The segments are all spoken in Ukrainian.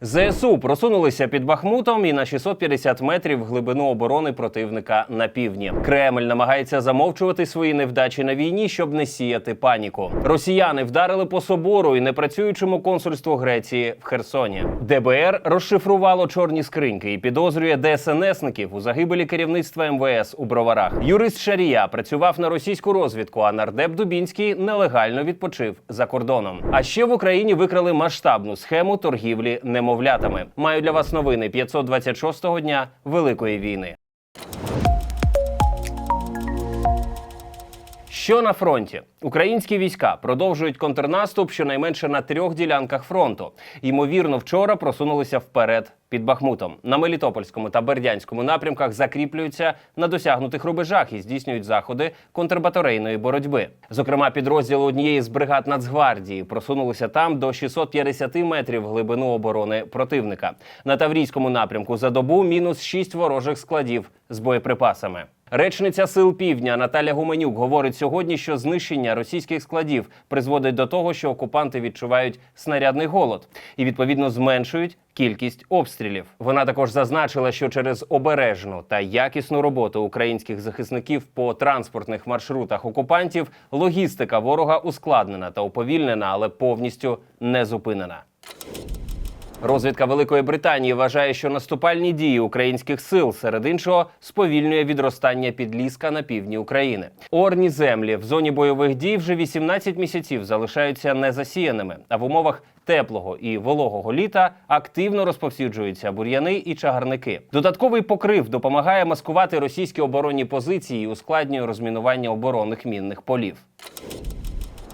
ЗСУ просунулися під Бахмутом і на 650 метрів глибину оборони противника на півдні. Кремль намагається замовчувати свої невдачі на війні, щоб не сіяти паніку. Росіяни вдарили по собору і непрацюючому консульству Греції в Херсоні. ДБР розшифрувало чорні скриньки і підозрює ДСНСників у загибелі керівництва МВС у броварах. Юрист Шарія працював на російську розвідку, а нардеп Дубінський нелегально відпочив за кордоном. А ще в Україні викрали масштабну схему торгівлі немовлятами. Маю для вас новини 526-го дня Великої війни. Що на фронті? Українські війська продовжують контрнаступ щонайменше на трьох ділянках фронту. Ймовірно, вчора просунулися вперед під Бахмутом. На Мелітопольському та Бердянському напрямках закріплюються на досягнутих рубежах і здійснюють заходи контрбатарейної боротьби. Зокрема, підрозділи однієї з бригад Нацгвардії просунулися там до 650 метрів глибину оборони противника. На Таврійському напрямку за добу мінус 6 ворожих складів з боєприпасами. Речниця сил півдня Наталя Гуменюк говорить сьогодні, що знищення російських складів призводить до того, що окупанти відчувають снарядний голод і відповідно зменшують кількість обстрілів. Вона також зазначила, що через обережну та якісну роботу українських захисників по транспортних маршрутах окупантів логістика ворога ускладнена та уповільнена, але повністю не зупинена. Розвідка Великої Британії вважає, що наступальні дії українських сил серед іншого сповільнює відростання підліска на півдні України. Орні землі в зоні бойових дій вже 18 місяців залишаються незасіяними, а в умовах теплого і вологого літа активно розповсюджуються бур'яни і чагарники. Додатковий покрив допомагає маскувати російські оборонні позиції і ускладнює розмінування оборонних мінних полів.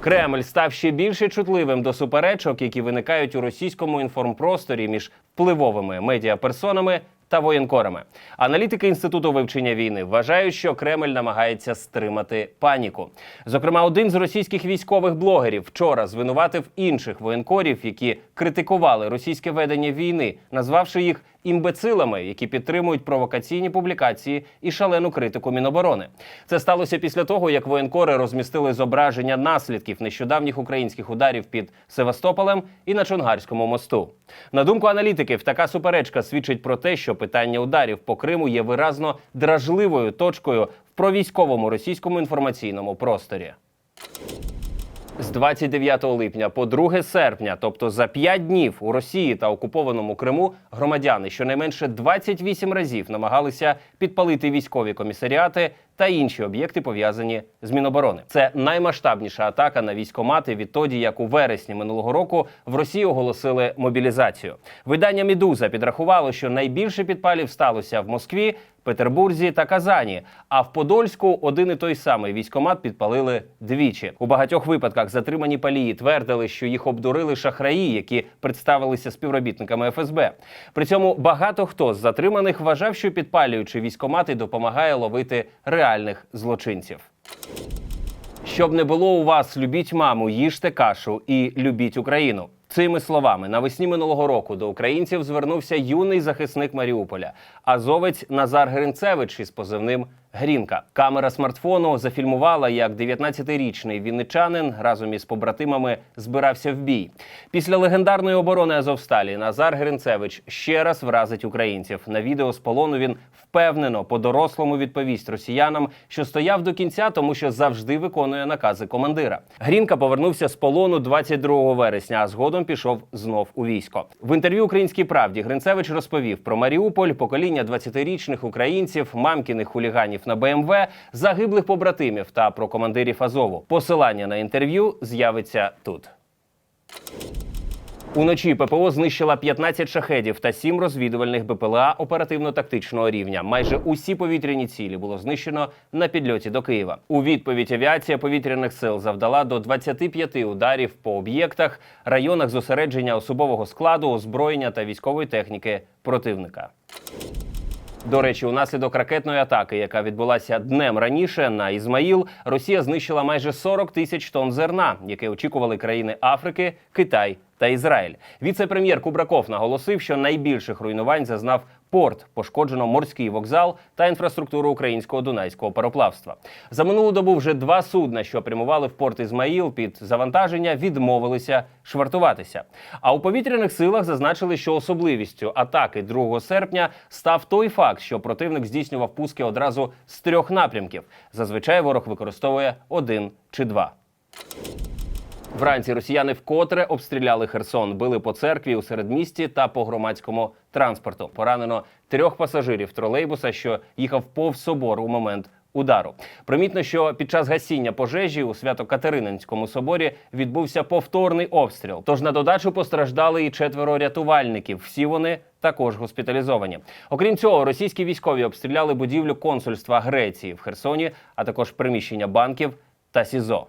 Кремль став ще більше чутливим до суперечок, які виникають у російському інформпросторі між впливовими медіаперсонами та воєнкорами. Аналітики інституту вивчення війни вважають, що Кремль намагається стримати паніку. Зокрема, один з російських військових блогерів вчора звинуватив інших воєнкорів, які критикували російське ведення війни, назвавши їх імбецилами, які підтримують провокаційні публікації і шалену критику Міноборони. Це сталося після того, як воєнкори розмістили зображення наслідків нещодавніх українських ударів під Севастополем і на Чонгарському мосту. На думку аналітиків, така суперечка свідчить про те, що питання ударів по Криму є виразно дражливою точкою в провійськовому російському інформаційному просторі. З 29 липня по 2 серпня, тобто за 5 днів у Росії та окупованому Криму, громадяни щонайменше 28 разів намагалися підпалити військові комісаріати та інші об'єкти пов'язані з Міноборони. Це наймасштабніша атака на військомати відтоді, як у вересні минулого року в Росії оголосили мобілізацію. Видання Мідуза підрахувало, що найбільше підпалів сталося в Москві. Петербурзі та Казані. А в Подольську один і той самий військомат підпалили двічі. У багатьох випадках затримані палії твердили, що їх обдурили шахраї, які представилися співробітниками ФСБ. При цьому багато хто з затриманих вважав, що підпалюючи військомати допомагає ловити реальних злочинців. Щоб не було у вас, любіть маму, їжте кашу і любіть Україну. Цими словами. Навесні минулого року до українців звернувся юний захисник Маріуполя, азовець Назар Гринцевич із позивним Грінка. Камера смартфону зафільмувала, як 19-річний вінничанин разом із побратимами збирався в бій. Після легендарної оборони Азовсталі Назар Гринцевич ще раз вразить українців. На відео з полону він впевнено по-дорослому відповість росіянам, що стояв до кінця, тому що завжди виконує накази командира. Грінка повернувся з полону 22 вересня, а згодом пішов знов у військо. В інтерв'ю Українській правді Гринцевич розповів про Маріуполь, покоління 20-річних українців, мамкіних хуліганів на БМВ, загиблих побратимів та про командирів Азову. Посилання на інтерв'ю з'явиться тут. Уночі ППО знищила 15 шахедів та 7 розвідувальних БПЛА оперативно-тактичного рівня. Майже усі повітряні цілі було знищено на підльоті до Києва. У відповідь авіація повітряних сил завдала до 25 ударів по об'єктах, районах зосередження особового складу, озброєння та військової техніки противника. До речі, унаслідок ракетної атаки, яка відбулася днем раніше на Ізмаїл, Росія знищила майже 40 тисяч тонн зерна, яке очікували країни Африки, Китай та Ізраїль. Віце-прем'єр Кубраков наголосив, що найбільших руйнувань зазнав порт, пошкоджено морський вокзал та інфраструктуру українського дунайського пароплавства. За минулу добу вже два судна, що прямували в порт Ізмаїл під завантаження, відмовилися швартуватися. А у повітряних силах зазначили, що особливістю атаки 2 серпня став той факт, що противник здійснював пуски одразу з трьох напрямків. Зазвичай ворог використовує один чи два. Вранці росіяни вкотре обстріляли Херсон, били по церкві у середмісті та по громадському транспорту. Поранено трьох пасажирів тролейбуса, що їхав повз собор у момент удару. Примітно, що під час гасіння пожежі у Свято-Катерининському соборі відбувся повторний обстріл. Тож на додачу постраждали і четверо рятувальників. Всі вони також госпіталізовані. Окрім цього, російські військові обстріляли будівлю консульства Греції в Херсоні, а також приміщення банків та СІЗО.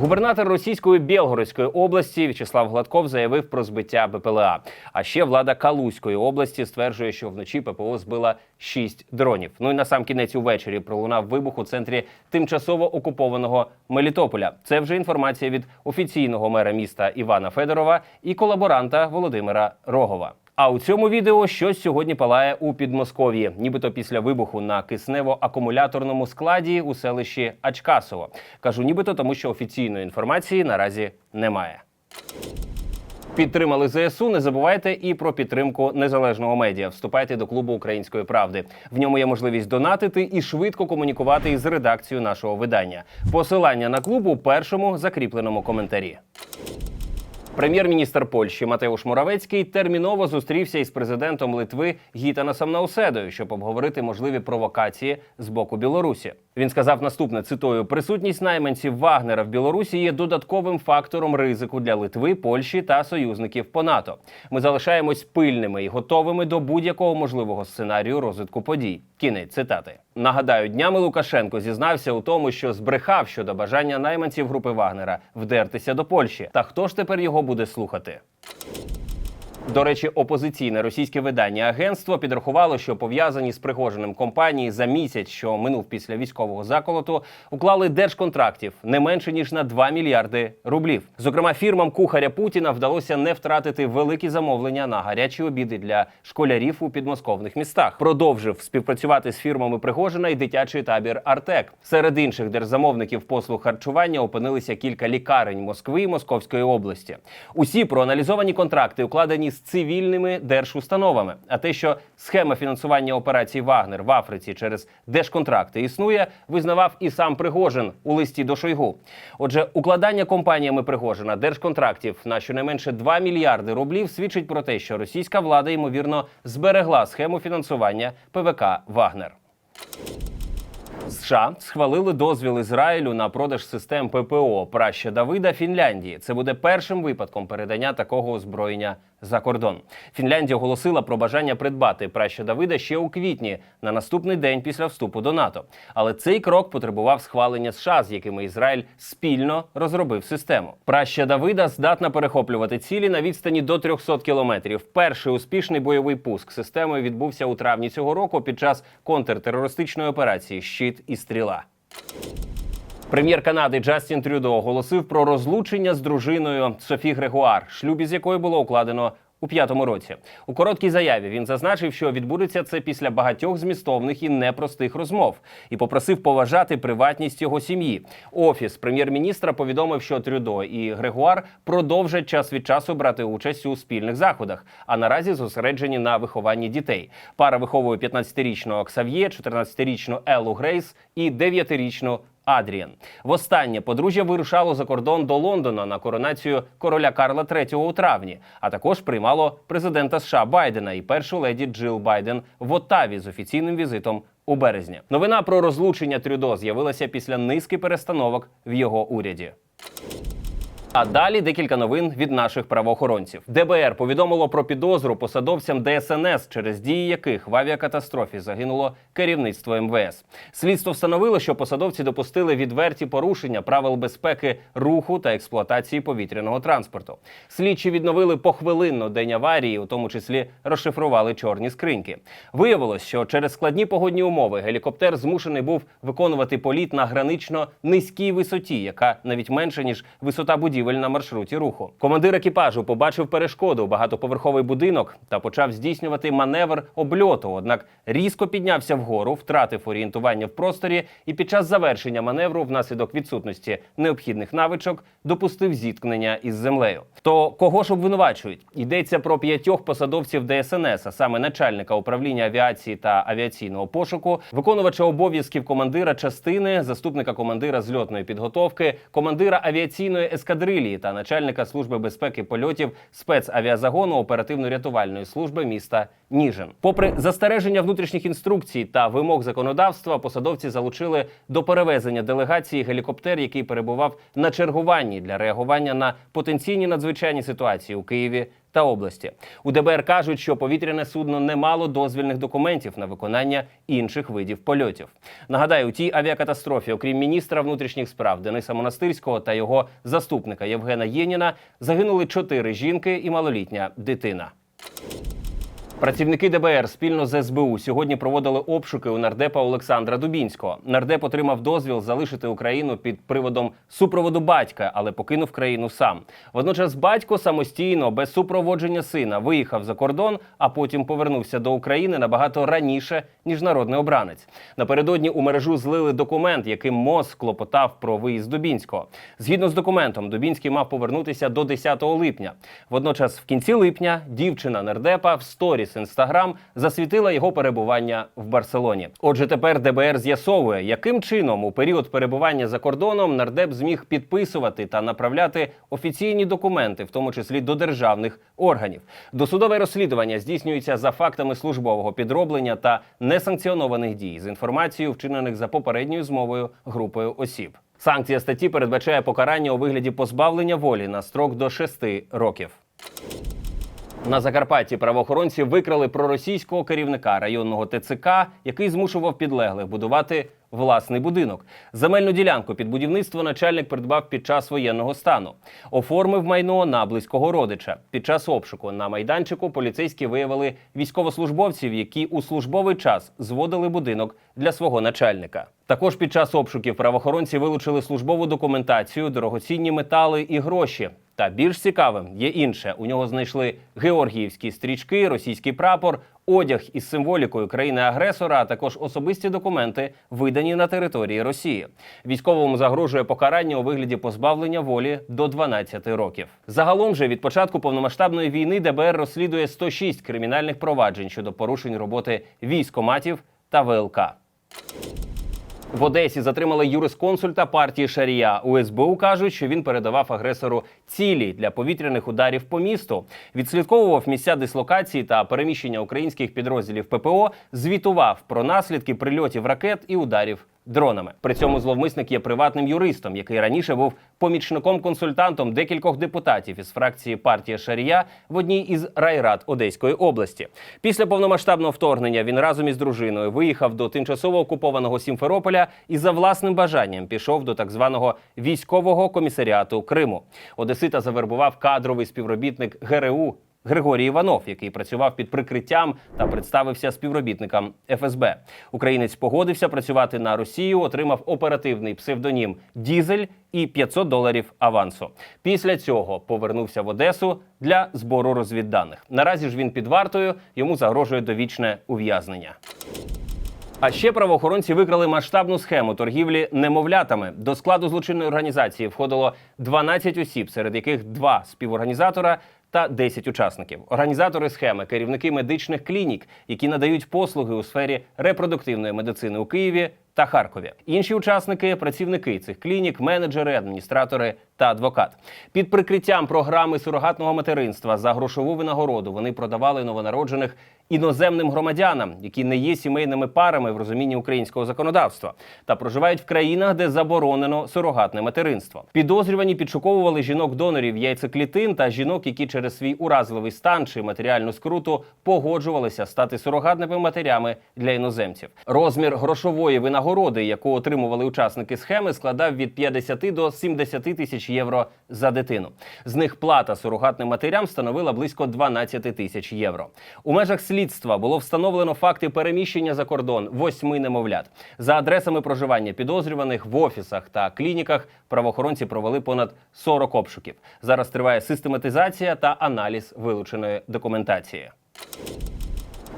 Губернатор російської Білгородської області В'ячеслав Гладков заявив про збиття БПЛА. А ще влада Калузької області стверджує, що вночі ППО збила шість дронів. Ну і на сам кінець увечері пролунав вибух у центрі тимчасово окупованого Мелітополя. Це вже інформація від офіційного мера міста Івана Федорова і колаборанта Володимира Рогова. А у цьому відео щось сьогодні палає у Підмосков'ї, нібито після вибуху на киснево-акумуляторному складі у селищі Ачкасово. Кажу, нібито тому, що офіційної інформації наразі немає. Підтримали ЗСУ. Не забувайте і про підтримку незалежного медіа. Вступайте до клубу української правди. В ньому є можливість донатити і швидко комунікувати із редакцією нашого видання. Посилання на клуб у першому закріпленому коментарі. Прем'єр-міністр Польщі Матеуш Моравецький терміново зустрівся із президентом Литви Гітанасом Науседою, щоб обговорити можливі провокації з боку Білорусі. Він сказав наступне: цитую: присутність найманців Вагнера в Білорусі є додатковим фактором ризику для Литви, Польщі та союзників по НАТО. Ми залишаємось пильними і готовими до будь-якого можливого сценарію розвитку подій. Кінець цитати. Нагадаю, днями Лукашенко зізнався у тому, що збрехав щодо бажання найманців групи Вагнера вдертися до Польщі. Та хто ж тепер його буде слухати? До речі, опозиційне російське видання агентство підрахувало, що пов'язані з Пригожиним компанії за місяць, що минув після військового заколоту, уклали держконтрактів не менше ніж на 2 мільярди рублів. Зокрема, фірмам кухаря Путіна вдалося не втратити великі замовлення на гарячі обіди для школярів у підмосковних містах. Продовжив співпрацювати з фірмами Пригожина і дитячий табір Артек. Серед інших держзамовників послуг харчування опинилися кілька лікарень Москви і Московської області. Усі проаналізовані контракти укладені з цивільними держустановами. А те, що схема фінансування операцій Вагнер в Африці через держконтракти існує, визнавав і сам Пригожин у листі до Шойгу. Отже, укладання компаніями Пригожина держконтрактів на щонайменше 2 мільярди рублів свідчить про те, що російська влада ймовірно зберегла схему фінансування ПВК Вагнер. США схвалили дозвіл Ізраїлю на продаж систем ППО праща Давида Фінляндії. Це буде першим випадком передання такого озброєння за кордон. Фінляндія оголосила про бажання придбати праща Давида ще у квітні на наступний день після вступу до НАТО. Але цей крок потребував схвалення США, з якими Ізраїль спільно розробив систему. Праща Давида здатна перехоплювати цілі на відстані до 300 кілометрів. Перший успішний бойовий пуск системою відбувся у травні цього року під час контртерористичної операції Щит і стріла. Прем'єр Канади Джастін Трюдо оголосив про розлучення з дружиною Софі Грегуар, шлюбі з якою було укладено у п'ятому році. У короткій заяві він зазначив, що відбудеться це після багатьох змістовних і непростих розмов, і попросив поважати приватність його сім'ї. Офіс прем'єр-міністра повідомив, що Трюдо і Грегуар продовжать час від часу брати участь у спільних заходах, а наразі зосереджені на вихованні дітей. Пара виховує 15-річного Ксав'є, 14-річну Еллу Грейс і 9-річну Адріан. Востаннє подружжя вирушало за кордон до Лондона на коронацію короля Карла III у травні, а також приймало президента США Байдена і першу леді Джил Байден в Оттаві з офіційним візитом у березні. Новина про розлучення Трюдо з'явилася після низки перестановок в його уряді. А далі декілька новин від наших правоохоронців. ДБР повідомило про підозру посадовцям ДСНС, через дії яких в авіакатастрофі загинуло керівництво МВС. Слідство встановило, що посадовці допустили відверті порушення правил безпеки руху та експлуатації повітряного транспорту. Слідчі відновили похвилинно день аварії, у тому числі розшифрували чорні скриньки. Виявилось, що через складні погодні умови гелікоптер змушений був виконувати політ на гранично низькій висоті, яка навіть менше ніж висота будівлі будівель на маршруті руху. Командир екіпажу побачив перешкоду багатоповерховий будинок та почав здійснювати маневр обльоту. Однак різко піднявся вгору, втратив орієнтування в просторі і під час завершення маневру, внаслідок відсутності необхідних навичок, допустив зіткнення із землею. То кого ж обвинувачують? Йдеться про п'ятьох посадовців ДСНС, а саме начальника управління авіації та авіаційного пошуку, виконувача обов'язків командира частини, заступника командира зльотної підготовки, командира авіаційної ескадрилії та начальника служби безпеки польотів спецавіазагону оперативно-рятувальної служби міста Ніжин. Попри застереження внутрішніх інструкцій та вимог законодавства, посадовці залучили до перевезення делегації гелікоптер, який перебував на чергуванні для реагування на потенційні надзвичайні ситуації у Києві та області. У ДБР кажуть, що повітряне судно не мало дозвільних документів на виконання інших видів польотів. Нагадаю, у тій авіакатастрофі, окрім міністра внутрішніх справ Дениса Монастирського та його заступника Євгена Єніна, загинули чотири жінки і малолітня дитина. Працівники ДБР спільно з СБУ сьогодні проводили обшуки у нардепа Олександра Дубінського. Нардеп отримав дозвіл залишити Україну під приводом супроводу батька, але покинув країну сам. Водночас батько самостійно, без супроводження сина, виїхав за кордон, а потім повернувся до України набагато раніше ніж народний обранець. Напередодні у мережу злили документ, яким МОЗ клопотав про виїзд Дубінського. Згідно з документом, Дубінський мав повернутися до 10 липня. Водночас, в кінці липня, дівчина нардепа в сторіс інстаграм засвітила його перебування в Барселоні. Отже, тепер ДБР з'ясовує, яким чином у період перебування за кордоном нардеп зміг підписувати та направляти офіційні документи, в тому числі до державних органів. Досудове розслідування здійснюється за фактами службового підроблення та несанкціонованих дій з інформацією, вчинених за попередньою змовою групою осіб. Санкція статті передбачає покарання у вигляді позбавлення волі на строк до 6 років. На Закарпатті правоохоронці викрали проросійського керівника районного ТЦК, який змушував підлеглих будувати власний будинок. Земельну ділянку під будівництво начальник придбав під час воєнного стану. Оформив майно на близького родича. Під час обшуку на майданчику поліцейські виявили військовослужбовців, які у службовий час зводили будинок для свого начальника. Також під час обшуків правоохоронці вилучили службову документацію, дорогоцінні метали і гроші. Та більш цікавим є інше. У нього знайшли георгіївські стрічки, російський прапор, одяг із символікою країни-агресора, а також особисті документи, видані на території Росії. Військовому загрожує покарання у вигляді позбавлення волі до 12 років. Загалом же від початку повномасштабної війни ДБР розслідує 106 кримінальних проваджень щодо порушень роботи військоматів та ВЛК. В Одесі затримали юрисконсульта партії Шарія. У СБУ кажуть, що він передавав агресору цілі для повітряних ударів по місту. Відслідковував місця дислокації та переміщення українських підрозділів ППО. Звітував про наслідки прильотів ракет і ударів дронами. При цьому зловмисник є приватним юристом, який раніше був помічником-консультантом декількох депутатів із фракції партія Шарія в одній із райрад Одеської області. Після повномасштабного вторгнення він разом із дружиною виїхав до тимчасово окупованого Сімферополя і за власним бажанням пішов до так званого військового комісаріату Криму. Одесита завербував кадровий співробітник ГРУ Григорій Іванов, який працював під прикриттям та представився співробітникам ФСБ. Українець погодився працювати на Росію, отримав оперативний псевдонім Дізель і 500 доларів авансу. Після цього повернувся в Одесу для збору розвідданих. Наразі ж він під вартою йому загрожує довічне ув'язнення. А ще правоохоронці викрали масштабну схему торгівлі немовлятами. До складу злочинної організації входило 12 осіб, серед яких два співорганізатора та 10 учасників. Організатори схеми, керівники медичних клінік, які надають послуги у сфері репродуктивної медицини у Києві та Харкові. Інші учасники працівники цих клінік, менеджери, адміністратори та адвокат. Під прикриттям програми сурогатного материнства за грошову винагороду вони продавали новонароджених іноземним громадянам, які не є сімейними парами в розумінні українського законодавства та проживають в країнах, де заборонено сурогатне материнство. Підозрювані підшуковували жінок-донорів яйцеклітин та жінок, які через свій уразливий стан чи матеріальну скруту погоджувалися стати сурогатними матерями для іноземців. Розмір грошової винагороди, яку отримували учасники схеми, складав від 50 до 70 тисяч тисяч євро за дитину. З них плата сурогатним матерям становила близько 12 тисяч євро. У межах слідства було встановлено факти переміщення за кордон восьми немовлят. За адресами проживання підозрюваних в офісах та клініках правоохоронці провели понад 40 обшуків. Зараз триває систематизація та аналіз вилученої документації.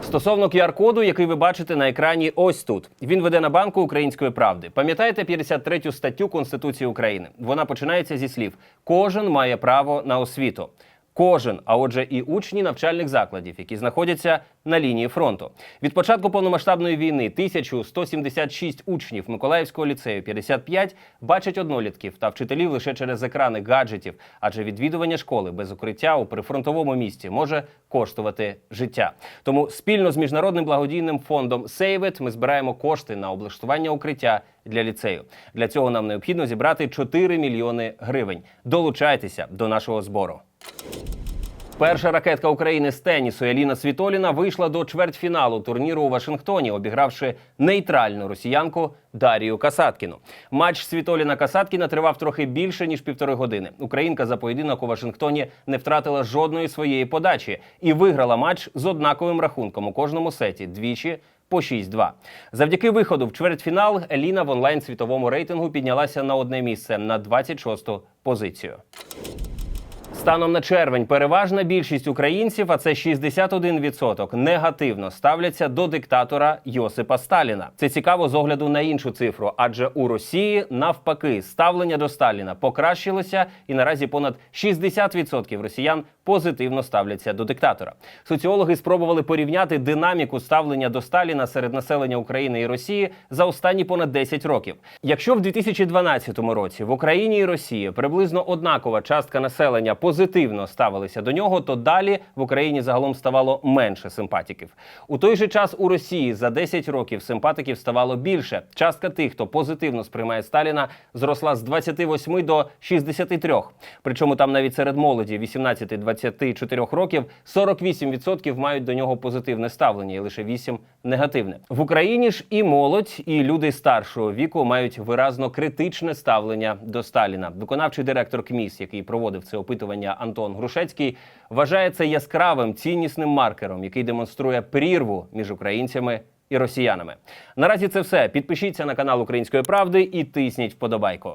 Стосовно QR-коду, який ви бачите на екрані, ось тут він веде на банку Української правди. Пам'ятаєте 53 статтю Конституції України? Вона починається зі слів: кожен має право на освіту. Кожен, а отже, і учні навчальних закладів, які знаходяться на лінії фронту. Від початку повномасштабної війни 1176 учнів Миколаївського ліцею 55 бачать однолітків та вчителів лише через екрани гаджетів, адже відвідування школи без укриття у прифронтовому місті може коштувати життя. Тому спільно з міжнародним благодійним фондом It ми збираємо кошти на облаштування укриття для ліцею. Для цього нам необхідно зібрати 4 мільйони гривень. Долучайтеся до нашого збору. Перша ракетка України з тенісу Еліна Світоліна вийшла до чвертьфіналу турніру у Вашингтоні, обігравши нейтральну росіянку Дарію Касаткіну. Матч Світоліна Касаткіна тривав трохи більше ніж півтори години. Українка за поєдинок у Вашингтоні не втратила жодної своєї подачі і виграла матч з однаковим рахунком у кожному сеті двічі. По 6-2. Завдяки виходу в чвертьфінал Еліна в онлайн світовому рейтингу піднялася на одне місце на 26-ту позицію. Станом на червень переважна більшість українців, а це 61%, негативно ставляться до диктатора Йосипа Сталіна. Це цікаво з огляду на іншу цифру, адже у Росії навпаки ставлення до Сталіна покращилося, і наразі понад 60% росіян позитивно ставляться до диктатора. Соціологи спробували порівняти динаміку ставлення до Сталіна серед населення України і Росії за останні понад 10 років. Якщо в 2012 році в Україні і Росії приблизно однакова частка населення позитивно ставилися до нього, то далі в Україні загалом ставало менше симпатиків. У той же час у Росії за 10 років симпатиків ставало більше. Частка тих, хто позитивно сприймає Сталіна, зросла з 28 до 63. Причому там навіть серед молоді 18-24 років 48% мають до нього позитивне ставлення, і лише 8 негативне. В Україні ж і молодь, і люди старшого віку мають виразно критичне ставлення до Сталіна. Виконавчий директор КМІС, який проводив це опитування Антон Грушецький, вважає це яскравим ціннісним маркером, який демонструє прірву між українцями і росіянами. Наразі це все. Підпишіться на канал Української правди і тисніть вподобайку.